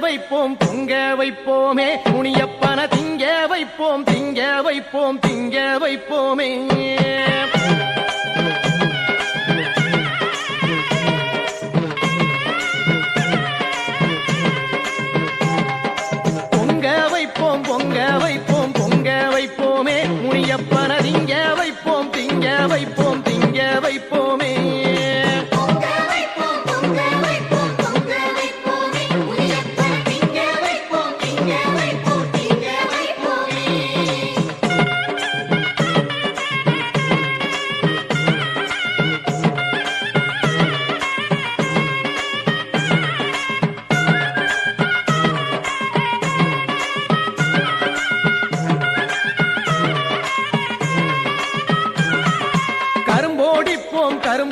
வைப்போம் பொங்க வைப்போமே. முனியப்பன திங்க வைப்போம் திங்க வைப்போம் திங்க வைப்போமே. பொங்க வைப்போம் பொங்க வைப்போம்.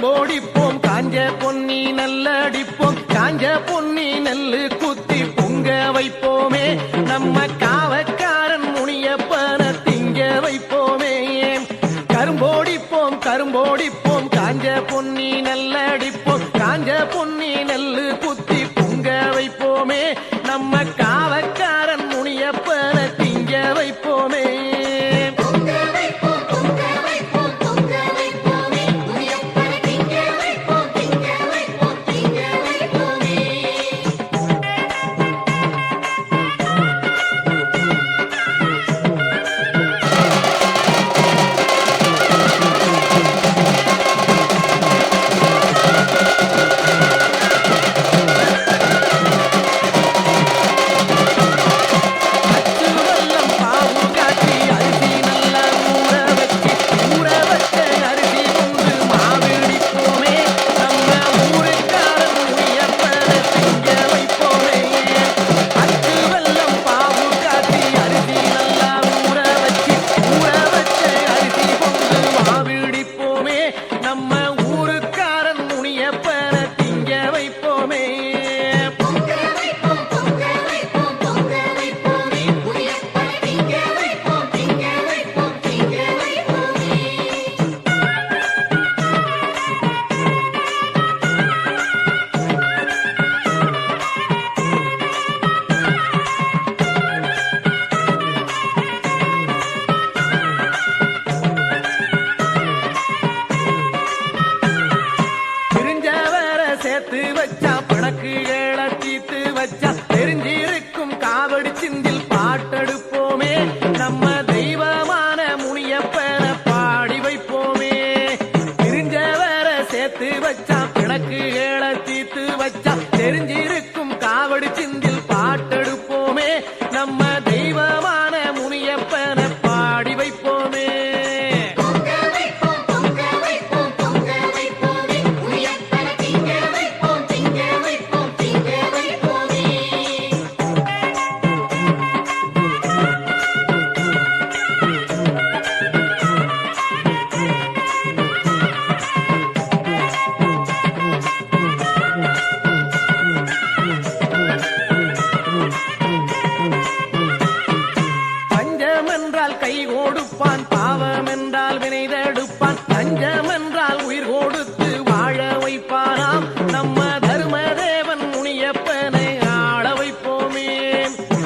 ஓடிப்போம். காஞ்ச பொன்னி நல்லடிப்போம். காஞ்ச பொன்னி நெல்லு குத்தி பொங்க வைப்போமே. நம்ம காவக்காரன் முனியப்பன திங்க வைப்போமே. கரும்போடிப்போம் கரும்போடிப்போம். காஞ்ச பொன்னி நல்லடிப்போம். காஞ்ச பொன்னி நெல்லு குத்தி பொங்க வைப்போமே. நம்ம después. பணக்குகளை தீத்து வச்சா பஞ்சம் என்றால் கை ஓடுப்பான் பாவம் என்றால் வினை தடுப்பான் பஞ்சம் என்றால் உயிர் கொடுத்து வாழ வைப்பானாம். நம்ம தர்மதேவன் முனியப்பனை ஆள வைப்போமே.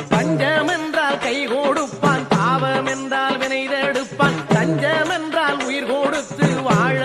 பஞ்சம் என்றால் கை ஓடுப்பான் பாவம் என்றால் வினை தடுப்பான் தஞ்சம் என்றால் உயிர் கொடுத்து வாழ